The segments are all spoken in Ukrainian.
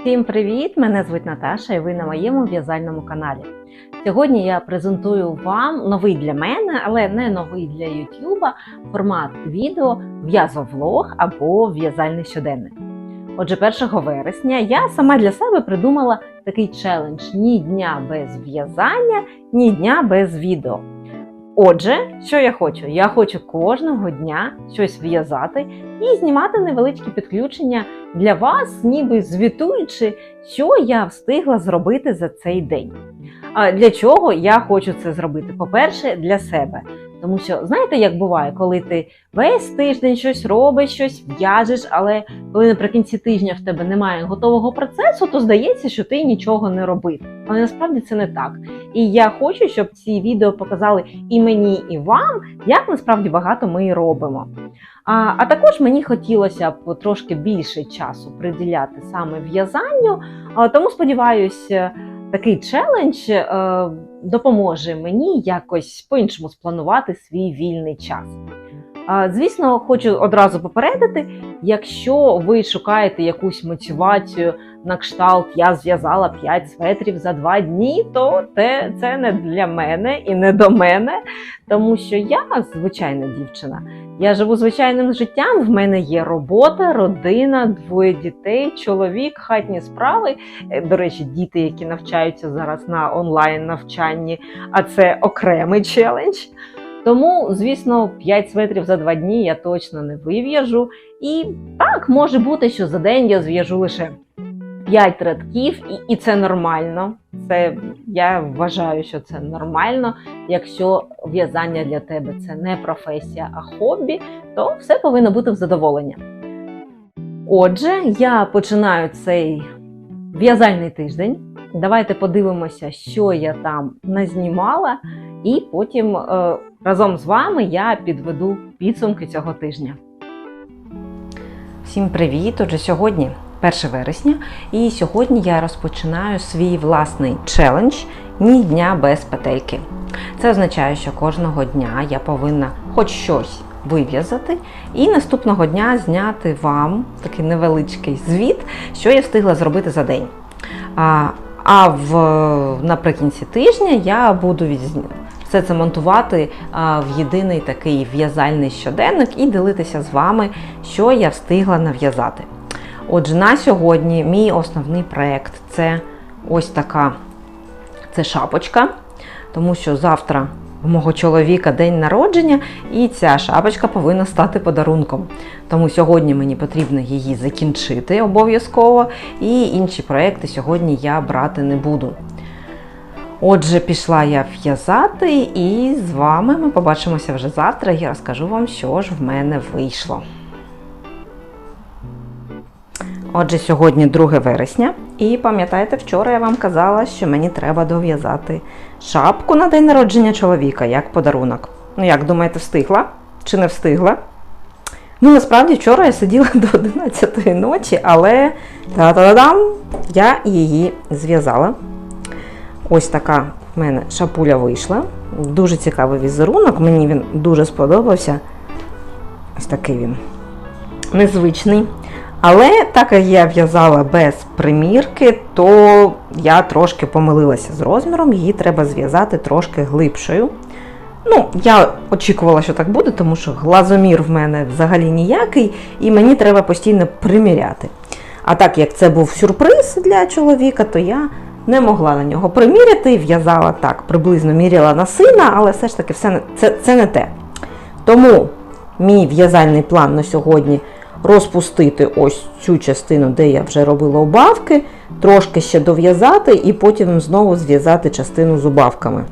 Всім привіт! Мене звуть Наташа і ви на моєму в'язальному каналі. Сьогодні я презентую вам новий для мене, але не новий для Ютуба формат відео в'язовлог або в'язальний щоденник. Отже, 1 вересня я сама для себе придумала такий челендж ні дня без в'язання, ні дня без відео. Отже, що я хочу? Я хочу кожного дня щось в'язати і знімати невеличкі підключення для вас, ніби звітуючи, що я встигла зробити за цей день. А для чого я хочу це зробити? По-перше, для себе. Тому що знаєте, як буває, коли ти весь тиждень щось робиш, щось в'яжеш, але коли наприкінці тижня в тебе немає готового процесу, то здається, що ти нічого не робив. Але насправді це не так. І я хочу, щоб ці відео показали і мені, і вам, як насправді багато ми робимо. А, а також мені хотілося б трошки більше часу приділяти саме в'язанню, тому сподіваюся, такий челендж е, допоможе мені якось по-іншому спланувати свій вільний час. Звісно, хочу одразу попередити, якщо ви шукаєте якусь мотивацію на кшталт, я зв'язала 5 светрів за 2 дні, то те, це не для мене і не до мене, тому що я звичайна дівчина. Я живу звичайним життям. В мене є робота, родина, двоє дітей, чоловік, хатні справи. Е, До речі, діти, які навчаються зараз на онлайн навчанні, а це окремий челендж. Тому, звісно, 5 светрів за 2 дні я точно не вив'яжу. І так може бути, що за день я зв'яжу лише 5 рядків, і, і це нормально. Це я вважаю, що це нормально. Якщо в'язання для тебе це не професія, а хобі, то все повинно бути в задоволення. Отже, я починаю цей в'язальний тиждень. Давайте подивимося, що я там назнімала, і потім е, разом з вами я підведу підсумки цього тижня. Всім привіт! Отже, сьогодні 1 вересня, і сьогодні я розпочинаю свій власний челендж ні дня без петельки. Це означає, що кожного дня я повинна хоч щось вив'язати, і наступного дня зняти вам такий невеличкий звіт, що я встигла зробити за день. А, а в, наприкінці тижня я буду все це монтувати в єдиний такий в'язальний щоденник і ділитися з вами, що я встигла нав'язати. Отже, на сьогодні мій основний проєкт це ось така це шапочка, тому що завтра у мого чоловіка день народження, і ця шапочка повинна стати подарунком. Тому сьогодні мені потрібно її закінчити обов'язково, і інші проекти сьогодні я брати не буду. Отже, пішла я в'язати, і з вами ми побачимося вже завтра. Я розкажу вам, що ж в мене вийшло. Отже, сьогодні 2 вересня, і пам'ятаєте, вчора я вам казала, що мені треба дов'язати шапку на день народження чоловіка як подарунок. Ну, як думаєте, встигла чи не встигла? Ну, насправді, вчора я сиділа до 11 ночі, але та-та-дам, я її зв'язала. Ось така в мене шапуля вийшла. Дуже цікавий візерунок, мені він дуже сподобався. Ось такий він незвичний. Але так як я в'язала без примірки, то я трошки помилилася з розміром, її треба зв'язати трошки глибшою. Ну, я очікувала, що так буде, тому що глазомір в мене взагалі ніякий, і мені треба постійно приміряти. А так як це був сюрприз для чоловіка, то я не могла на нього приміряти, в'язала так, приблизно міряла на сина, але все ж таки все не, це, це не те. Тому мій в'язальний план на сьогодні розпустити ось цю частину, де я вже робила убавки, трошки ще дов'язати і потім знову зв'язати частину з убавками.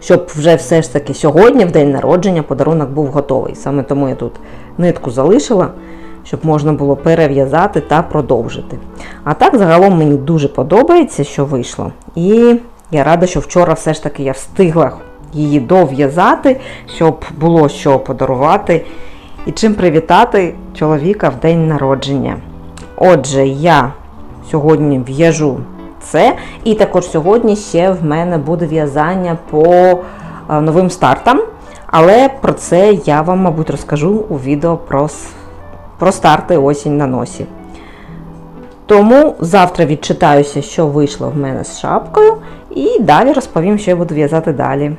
Щоб вже все ж таки сьогодні, в день народження, подарунок був готовий. Саме тому я тут нитку залишила, щоб можна було перев'язати та продовжити. А так, загалом мені дуже подобається, що вийшло. І я рада, що вчора все ж таки я встигла її дов'язати, щоб було що подарувати і чим привітати чоловіка в день народження. Отже, я сьогодні в'яжу це, і також сьогодні ще в мене буде в'язання по е, новим стартам. Але про це я вам, мабуть, розкажу у відео про, про старти осінь на носі. Тому завтра відчитаюся, що вийшло в мене з шапкою, і далі розповім, що я буду в'язати далі.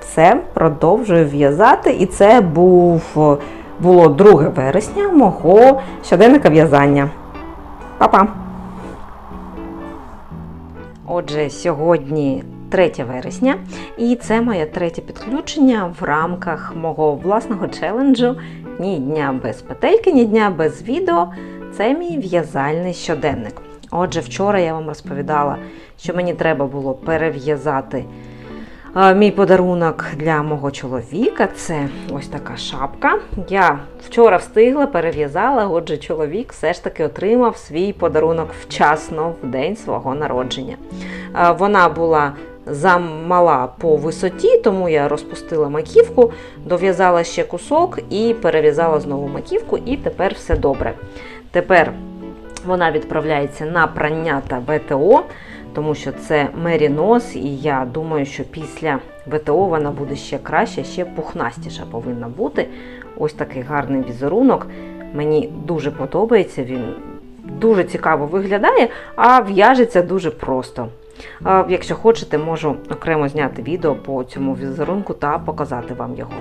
Все, продовжую в'язати, і це був, було 2 вересня мого щоденника в'язання. Па-па! Отже, сьогодні 3 вересня, і це моє третє підключення в рамках мого власного челенджу ні дня без петельки, ні дня без відео. Це мій в'язальний щоденник. Отже, вчора я вам розповідала, що мені треба було перев'язати мій подарунок для мого чоловіка. Це ось така шапка. Я вчора встигла, перев'язала, отже, чоловік все ж таки отримав свій подарунок вчасно в день свого народження. Вона була замала по висоті, тому я розпустила маківку, дов'язала ще кусок і перев'язала знову маківку, і тепер все добре. Тепер вона відправляється на прання та ВТО, тому що це мерінос, і я думаю, що після ВТО вона буде ще краще, ще пухнастіша повинна бути. Ось такий гарний візерунок. Мені дуже подобається, він дуже цікаво виглядає, а в'яжеться дуже просто. Якщо хочете, можу окремо зняти відео по цьому візерунку та показати вам його.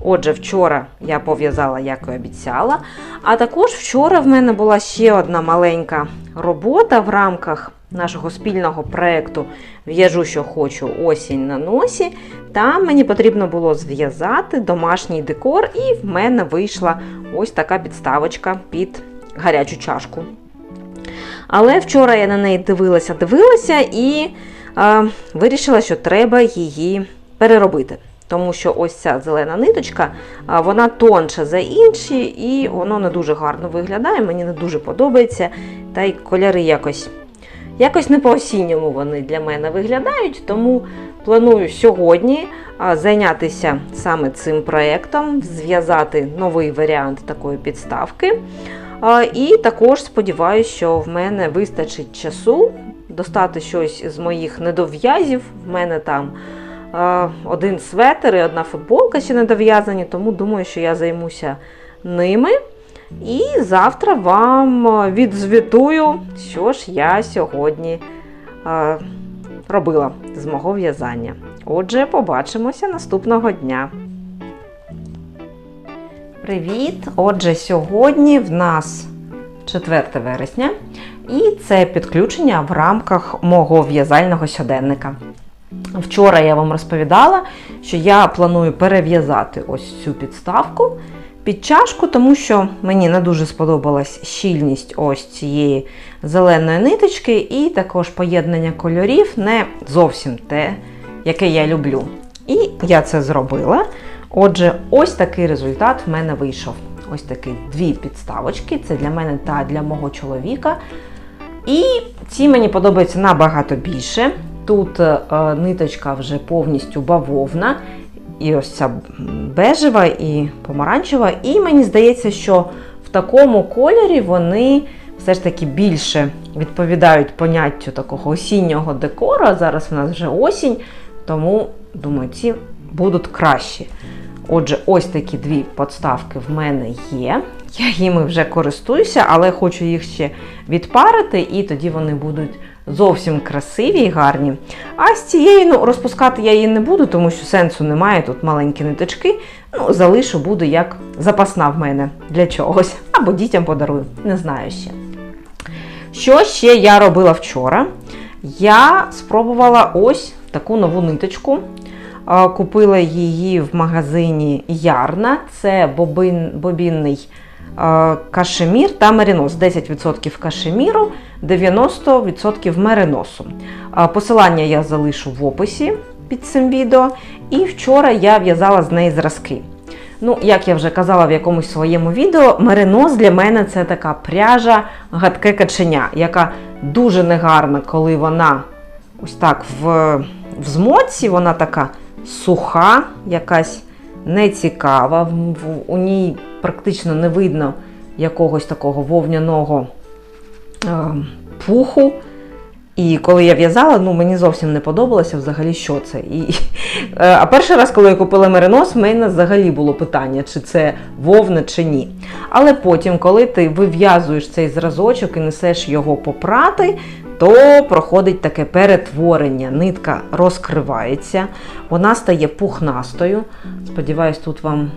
Отже, вчора я пов'язала, як і обіцяла. А також вчора в мене була ще одна маленька робота в рамках нашого спільного проєкту В'яжу, що хочу осінь на носі. Там мені потрібно було зв'язати домашній декор, і в мене вийшла ось така підставочка під гарячу чашку. Але вчора я на неї дивилася, дивилася і е, вирішила, що треба її переробити. Тому що ось ця зелена ниточка, вона тонша за інші, і воно не дуже гарно виглядає, мені не дуже подобається. Та й кольори якось якось не по-осінньому вони для мене виглядають. Тому планую сьогодні зайнятися саме цим проєктом, зв'язати новий варіант такої підставки. І також сподіваюся, що в мене вистачить часу достати щось з моїх недов'язів. В мене там один светер і одна футболка ще не дов'язані, тому думаю, що я займуся ними. І завтра вам відзвітую, що ж я сьогодні робила з мого в'язання. Отже, побачимося наступного дня. Привіт! Отже, сьогодні в нас 4 вересня, і це підключення в рамках мого в'язального щоденника. Вчора я вам розповідала, що я планую перев'язати ось цю підставку під чашку, тому що мені не дуже сподобалась щільність ось цієї зеленої ниточки, і також поєднання кольорів не зовсім те, яке я люблю. І я це зробила. Отже, ось такий результат в мене вийшов. Ось такі дві підставочки. Це для мене та для мого чоловіка. І ці мені подобаються набагато більше. Тут е, ниточка вже повністю бавовна, і ось ця бежева і помаранчева. І мені здається, що в такому кольорі вони все ж таки більше відповідають поняттю такого осіннього декору. Зараз в нас вже осінь, тому, думаю, ці будуть кращі. Отже, ось такі дві подставки в мене є. Я їми вже користуюся, але хочу їх ще відпарити, і тоді вони будуть зовсім красиві і гарні. А з цією ну, розпускати я її не буду, тому що сенсу немає. Тут маленькі ниточки. Ну, залишу, буду як запасна в мене для чогось. Або дітям подарую, не знаю ще. Що ще я робила вчора? Я спробувала ось таку нову ниточку. Купила її в магазині Ярна. Це бобин, бобінний кашемір та меринос. 10% кашеміру, 90% мериносу. Посилання я залишу в описі під цим відео. І вчора я в'язала з неї зразки. Ну, як я вже казала в якомусь своєму відео, меринос для мене це така пряжа, гадке каченя, яка дуже негарна, коли вона ось так в, в змоці, вона така суха, якась нецікава. У ній практично не видно якогось такого вовняного е, пуху. І коли я в'язала, ну мені зовсім не подобалося взагалі, що це. І, е, а перший раз, коли я купила меринос, в мене взагалі було питання, чи це вовна, чи ні. Але потім, коли ти вив'язуєш цей зразочок і несеш його попрати, то проходить таке перетворення. Нитка розкривається, вона стає пухнастою. Сподіваюсь, тут вам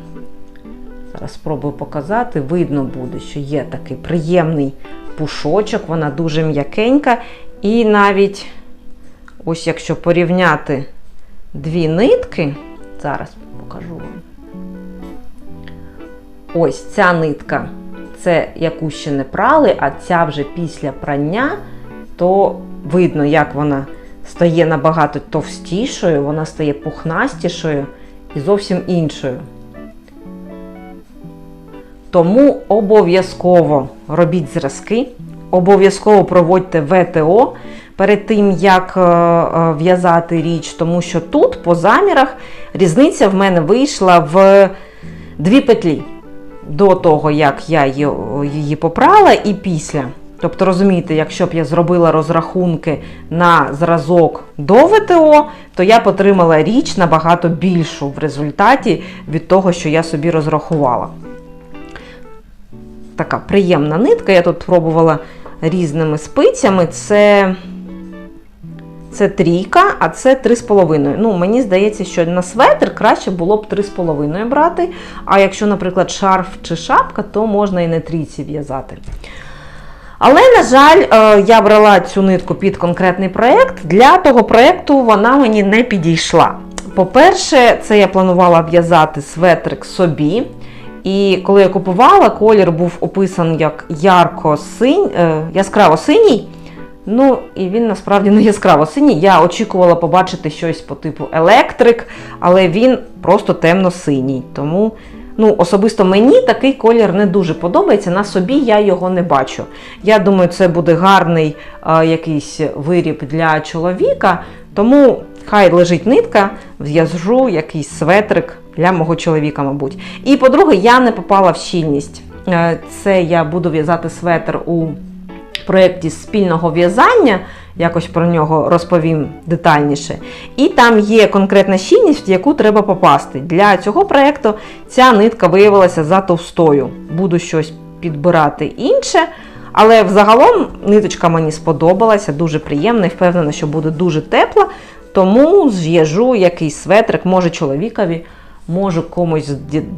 спробую показати. Видно буде, що є такий приємний пушочок, вона дуже м'якенька. І навіть, ось якщо порівняти дві нитки, зараз покажу вам. Ось ця нитка, це яку ще не прали, а ця вже після прання, то видно, як вона стає набагато товстішою, вона стає пухнастішою і зовсім іншою. Тому обов'язково робіть зразки, обов'язково проводьте ВТО перед тим, як е, е, в'язати річ, тому що тут по замірах різниця в мене вийшла в дві петлі до того, як я її- попрала, і після. Тобто, розумієте, якщо б я зробила розрахунки на зразок до ВТО, то я б отримала річ набагато більшу в результаті від того, що я собі розрахувала. Така приємна нитка. Я тут пробувала різними спицями. Це, це трійка, а це 3,5. Ну, мені здається, що на светр краще було б 3,5 брати. А якщо, наприклад, шарф чи шапка, то можна і на трійці в'язати. Але, на жаль, е, я брала цю нитку під конкретний проєкт. Для того проєкту вона мені не підійшла. По-перше, це я планувала в'язати светрик собі. І коли я купувала, колір був описаний як ярко синь, е, яскраво синій. Ну, і він насправді не яскраво синій. Я очікувала побачити щось по типу електрик, але він просто темно-синій. Тому ну, особисто мені такий колір не дуже подобається. На собі я його не бачу. Я думаю, це буде гарний е, якийсь виріб для чоловіка. Тому хай лежить нитка, в'яжу якийсь светрик для мого чоловіка, мабуть. І по-друге, я не попала в щільність. Е, Це я буду в'язати светр у проєкті спільного в'язання, якось про нього розповім детальніше. І там є конкретна щільність, в яку треба попасти. Для цього проєкту ця нитка виявилася за товстою. Буду щось підбирати інше. Але взагалом ниточка мені сподобалася, дуже приємна і впевнена, що буде дуже тепла. Тому зв'яжу якийсь светрик, може чоловікові, може комусь з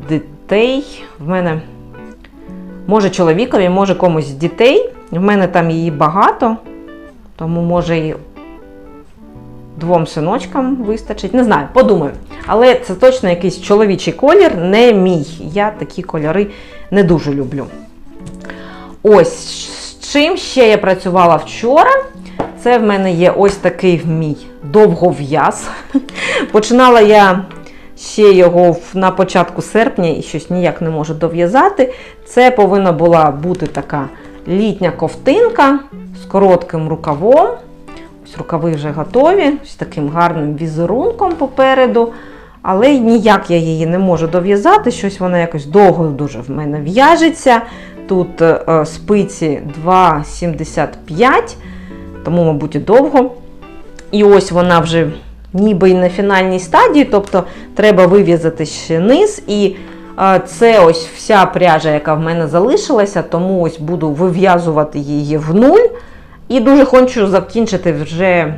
дітей. В мене може чоловікові, може комусь з дітей. В мене там її багато, тому може і двом синочкам вистачить. Не знаю, подумаю. Але це точно якийсь чоловічий колір, не мій. Я такі кольори не дуже люблю. Ось з чим ще я працювала вчора. Це в мене є ось такий мій довгов'яз. Починала я ще його на початку серпня і щось ніяк не можу дов'язати. Це повинна була бути така літня ковтинка з коротким рукавом. Ось рукави вже готові, з таким гарним візерунком попереду. Але ніяк я її не можу дов'язати, щось вона якось довго дуже в мене в'яжеться. Тут е, спиці 2,75, тому, мабуть, довго. І ось вона вже ніби й на фінальній стадії, тобто треба вив'язати ще низ. І це ось вся пряжа, яка в мене залишилася, тому ось буду вив'язувати її в нуль. І дуже хочу закінчити вже е,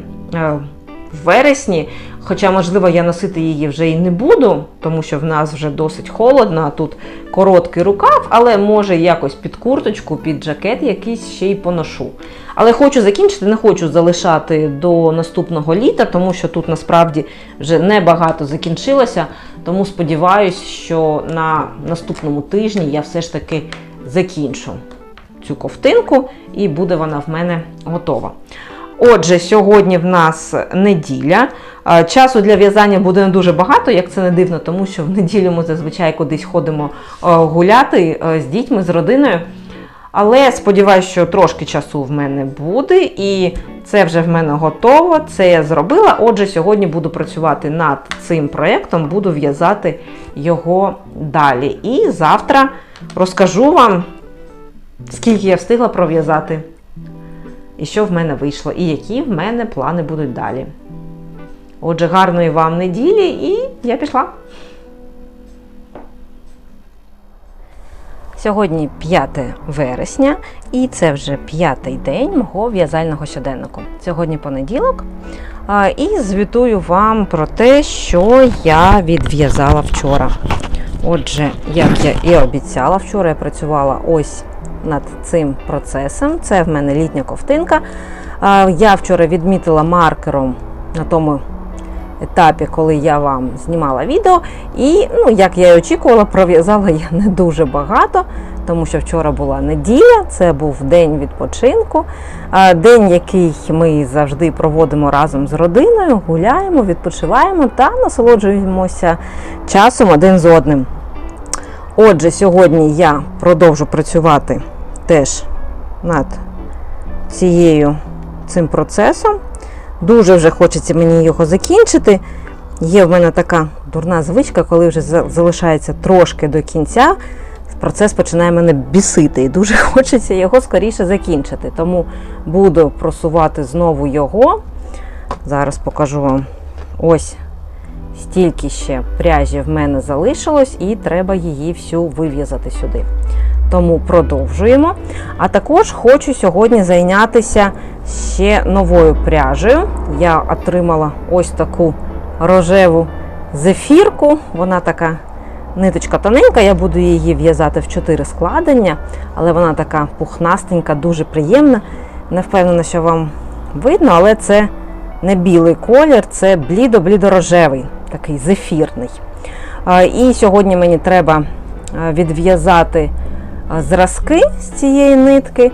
в вересні. Хоча, можливо, я носити її вже і не буду, тому що в нас вже досить холодно, а тут короткий рукав, але може якось під курточку, під жакет якийсь ще й поношу. Але хочу закінчити, не хочу залишати до наступного літа, тому що тут насправді вже небагато закінчилося. Тому сподіваюся, що на наступному тижні я все ж таки закінчу цю ковтинку і буде вона в мене готова. Отже, сьогодні в нас неділя. Часу для в'язання буде не дуже багато, як це не дивно, тому що в неділю ми зазвичай кудись ходимо гуляти з дітьми, з родиною. Але сподіваюся, що трошки часу в мене буде, і це вже в мене готово. Це я зробила. Отже, сьогодні буду працювати над цим проєктом, буду в'язати його далі. І завтра розкажу вам, скільки я встигла пров'язати і що в мене вийшло, і які в мене плани будуть далі. Отже, гарної вам неділі і я пішла. Сьогодні 5 вересня, і це вже п'ятий день мого в'язального щоденнику. Сьогодні понеділок. І звітую вам про те, що я відв'язала вчора. Отже, як я і обіцяла, вчора я працювала ось над цим процесом. Це в мене літня ковтинка. Я вчора відмітила маркером на тому етапі, коли я вам знімала відео. І, ну, як я і очікувала, пров'язала я не дуже багато, тому що вчора була неділя, це був день відпочинку, день, який ми завжди проводимо разом з родиною, гуляємо, відпочиваємо та насолоджуємося часом один з одним. Отже, сьогодні я продовжу працювати теж над цією цим процесом. Дуже вже хочеться мені його закінчити. Є в мене така дурна звичка, коли вже залишається трошки до кінця, процес починає мене бісити і дуже хочеться його скоріше закінчити. Тому буду просувати знову його. Зараз покажу вам ось стільки ще пряжі в мене залишилось, і треба її всю вив'язати сюди. Тому продовжуємо. А також хочу сьогодні зайнятися ще новою пряжею. Я отримала ось таку рожеву зефірку. Вона така ниточка тоненька, я буду її в'язати в 4 складення, але вона така пухнастенька, дуже приємна. Не впевнена, що вам видно, але це не білий колір, це блідо-блідорожевий, такий зефірний. І сьогодні мені треба відв'язати зразки з цієї нитки,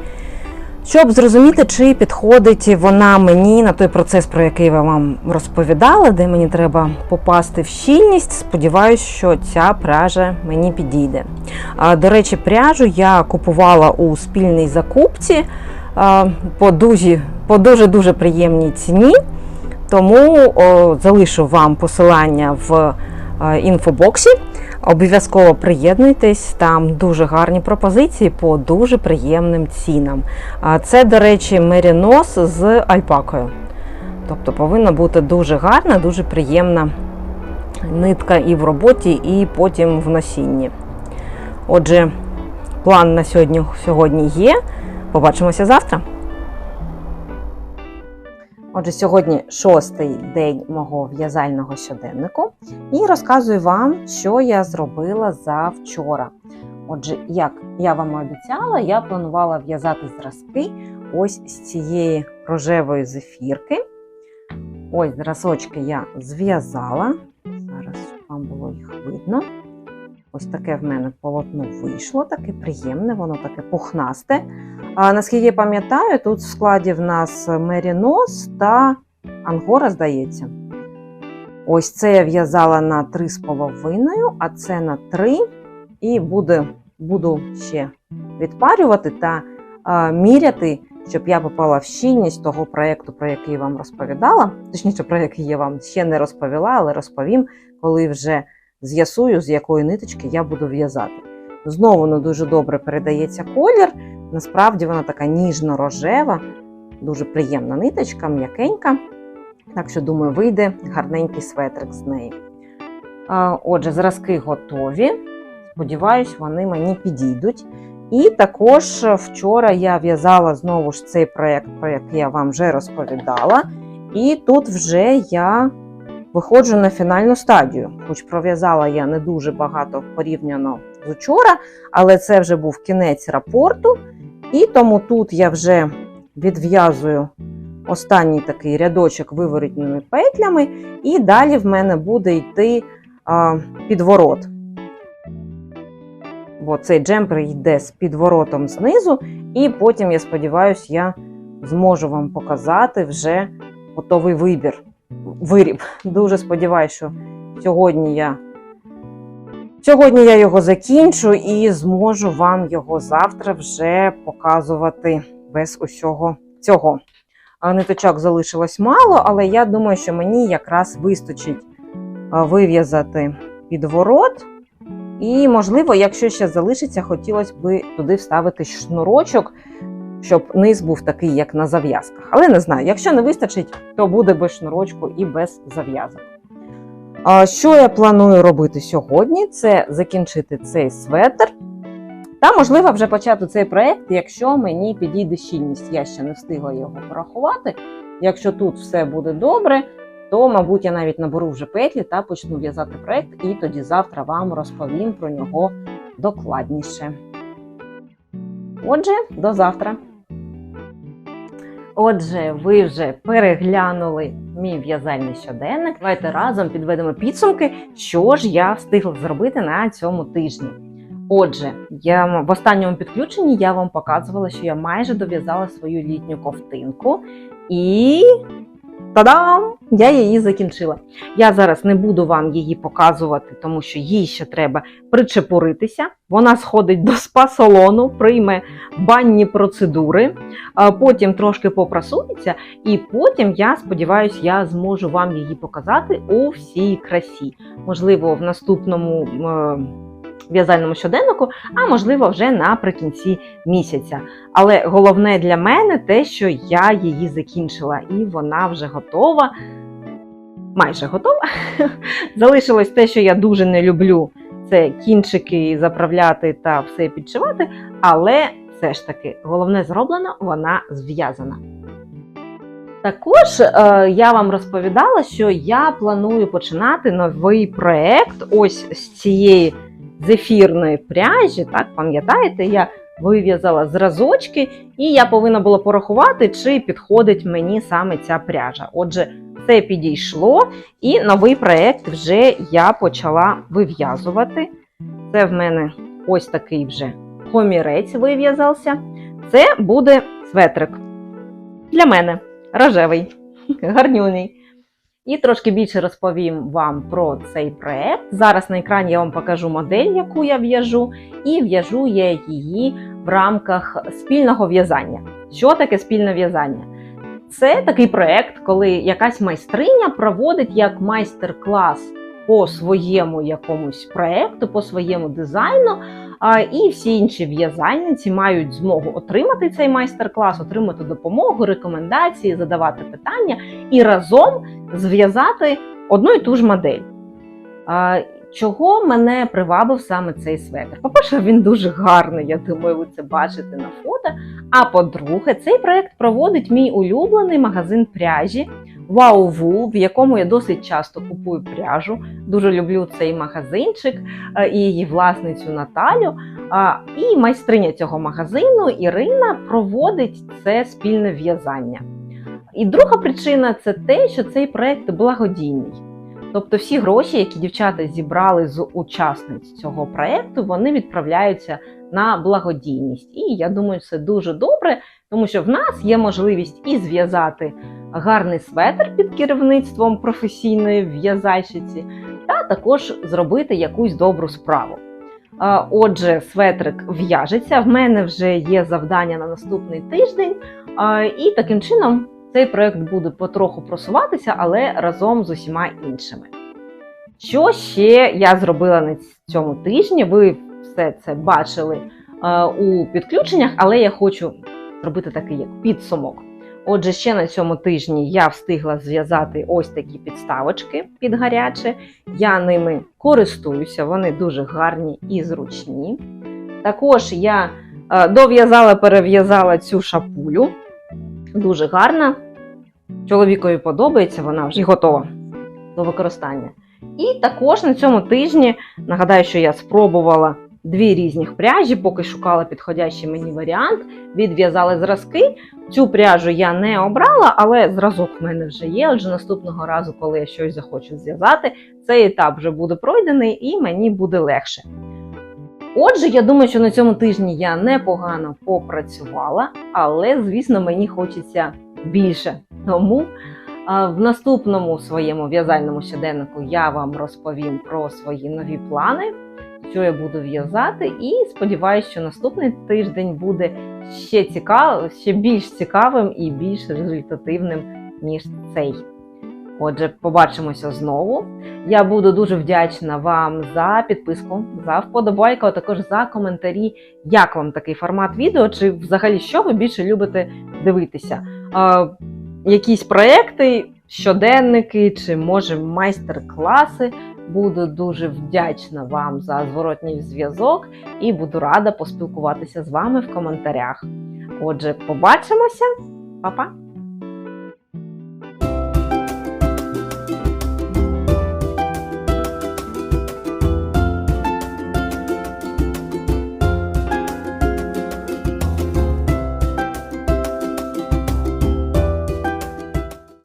щоб зрозуміти, чи підходить вона мені на той процес, про який я вам розповідала, де мені треба попасти в щільність. Сподіваюсь, що ця пряжа мені підійде. До речі, пряжу я купувала у спільній закупці по дуже по дуже дуже приємній ціні. Тому залишу вам посилання в інфобоксі. Обов'язково приєднуйтесь, там дуже гарні пропозиції по дуже приємним цінам. Це, до речі, мерінос з альпакою. Тобто повинна бути дуже гарна, дуже приємна нитка і в роботі, і потім в носінні. Отже, план на сьогодні, сьогодні є. Побачимося завтра. Отже, сьогодні шостий день мого в'язального щоденнику, і розказую вам, що я зробила за вчора. Отже, як я вам обіцяла, я планувала в'язати зразки ось з цієї рожевої зефірки. Ось зразочки я зв'язала. Зараз щоб вам було їх видно. Ось таке в мене полотно вийшло, таке приємне, воно таке пухнасте. А наскільки я пам'ятаю, тут в складі в нас мерінос та ангора, здається. Ось це я в'язала на 3,5, а це на 3. І буде, буду ще відпарювати та а, міряти, щоб я попала в щільність того проєкту, про який я вам розповідала. Точніше, про який я вам ще не розповіла, але розповім, коли вже з'ясую, з якої ниточки я буду в'язати. Знову не дуже добре передається колір. Насправді вона така ніжно-рожева, дуже приємна ниточка, м'якенька. Так що, думаю, вийде гарненький светрик з неї. Отже, зразки готові. Сподіваюсь, вони мені підійдуть. І також вчора я в'язала знову ж цей проєкт, про який я вам вже розповідала. І тут вже я виходжу на фінальну стадію. Хоч пров'язала я не дуже багато порівняно з учора, але це вже був кінець рапорту. І тому тут я вже відв'язую останній такий рядочок виворітними петлями, і далі в мене буде йти а, підворот. Бо цей джемпер йде з підворотом знизу, і потім, я сподіваюся, я зможу вам показати вже готовий вибір. Виріб. Дуже сподіваюся, що сьогодні я Сьогодні я його закінчу і зможу вам його завтра вже показувати без усього цього. Ниточок залишилось мало, але я думаю, що мені якраз вистачить вив'язати підворот. І, можливо, якщо ще залишиться, хотілося б туди вставити шнурочок. щоб низ був такий, як на зав'язках. Але не знаю, якщо не вистачить, то буде без шнурочку і без зав'язок. Що я планую робити сьогодні? Це закінчити цей светр. Та, можливо, вже почати цей проект, якщо мені підійде щільність. Я ще не встигла його порахувати. Якщо тут все буде добре, то, мабуть, я навіть наберу вже петлі та почну в'язати проект, і тоді завтра вам розповім про нього докладніше. Отже, до завтра. Отже, ви вже переглянули мій в'язальний щоденник. Давайте разом підведемо підсумки, що ж я встигла зробити на цьому тижні. Отже, я в останньому підключенні я вам показувала, що я майже дов'язала свою літню ковтинку, і та-дам! Я її закінчила. Я зараз не буду вам її показувати, тому що їй ще треба причепуритися. Вона сходить до спа-салону, прийме банні процедури, потім трошки попрасується, і потім, я сподіваюся, я зможу вам її показати у всій красі. Можливо, в наступному. В'язальному щоденнику, а можливо, вже наприкінці місяця. Але головне для мене те, що я її закінчила, і вона вже готова, майже готова. Залишилось те, що я дуже не люблю, це кінчики заправляти та все підшивати. Але все ж таки, головне зроблено, вона зв'язана. Також е, я вам розповідала, що я планую починати новий проект ось з цієї зефірної пряжі. Так, пам'ятаєте, я вив'язала зразочки, і я повинна була порахувати, чи підходить мені саме ця пряжа. Отже, це підійшло, і новий проект вже я почала вив'язувати. Це в мене ось такий вже комірець вив'язався. Це буде светрик. Для мене рожевий, гарнюний. І трошки більше розповім вам про цей проект. Зараз на екрані я вам покажу модель, яку я в'яжу, і в'яжу я її в рамках спільного в'язання. Що таке спільне в'язання? Це такий проект, коли якась майстриня проводить як майстер-клас по своєму якомусь проекту, по своєму дизайну. І всі інші в'язальниці мають змогу отримати цей майстер-клас, отримати допомогу, рекомендації, задавати питання і разом зв'язати одну і ту ж модель. Чого мене привабив саме цей светр? По-перше, він дуже гарний, я думаю, ви це бачите на фото. А по-друге, цей проект проводить мій улюблений магазин пряжі Вау-Вул, в якому я досить часто купую пряжу. Дуже люблю цей магазинчик і її власницю Наталю. І майстриня цього магазину Ірина проводить це спільне в'язання. І друга причина це те, що цей проект благодійний. Тобто всі гроші, які дівчата зібрали з учасниць цього проекту, вони відправляються на благодійність. І я думаю, це дуже добре, тому що в нас є можливість і зв'язати гарний светр під керівництвом професійної в'язальщиці, та також зробити якусь добру справу. Отже, светрик в'яжеться. В мене вже є завдання на наступний тиждень, і таким чином цей проект буде потроху просуватися, але разом з усіма іншими. Що ще я зробила на цьому тижні? Ви все це бачили у підключеннях, але я хочу зробити такий як підсумок. Отже, ще на цьому тижні я встигла зв'язати ось такі підставочки під гаряче. Я ними користуюся, вони дуже гарні і зручні. Також я дов'язала, перев'язала цю шапулю. Дуже гарна. Чоловікові подобається, вона вже готова до використання. І також на цьому тижні нагадаю, що я спробувала дві різних пряжі, поки шукала підходящий мені варіант. Відв'язали зразки. Цю пряжу я не обрала, але зразок в мене вже є. Отже, наступного разу, коли я щось захочу зв'язати, цей етап вже буде пройдений і мені буде легше. Отже, я думаю, що на цьому тижні я непогано попрацювала, але, звісно, мені хочеться більше. Тому в наступному своєму в'язальному щоденнику я вам розповім про свої нові плани, що я буду в'язати, і сподіваюся, що наступний тиждень буде ще цікав, ще більш цікавим і більш результативним, ніж цей. Отже, побачимося знову. Я буду дуже вдячна вам за підписку, за вподобайку, а також за коментарі, як вам такий формат відео, чи взагалі що ви більше любите дивитися. А, якісь проекти, щоденники, чи може майстер-класи. Буду дуже вдячна вам за зворотній зв'язок і буду рада поспілкуватися з вами в коментарях. Отже, побачимося, Па-па!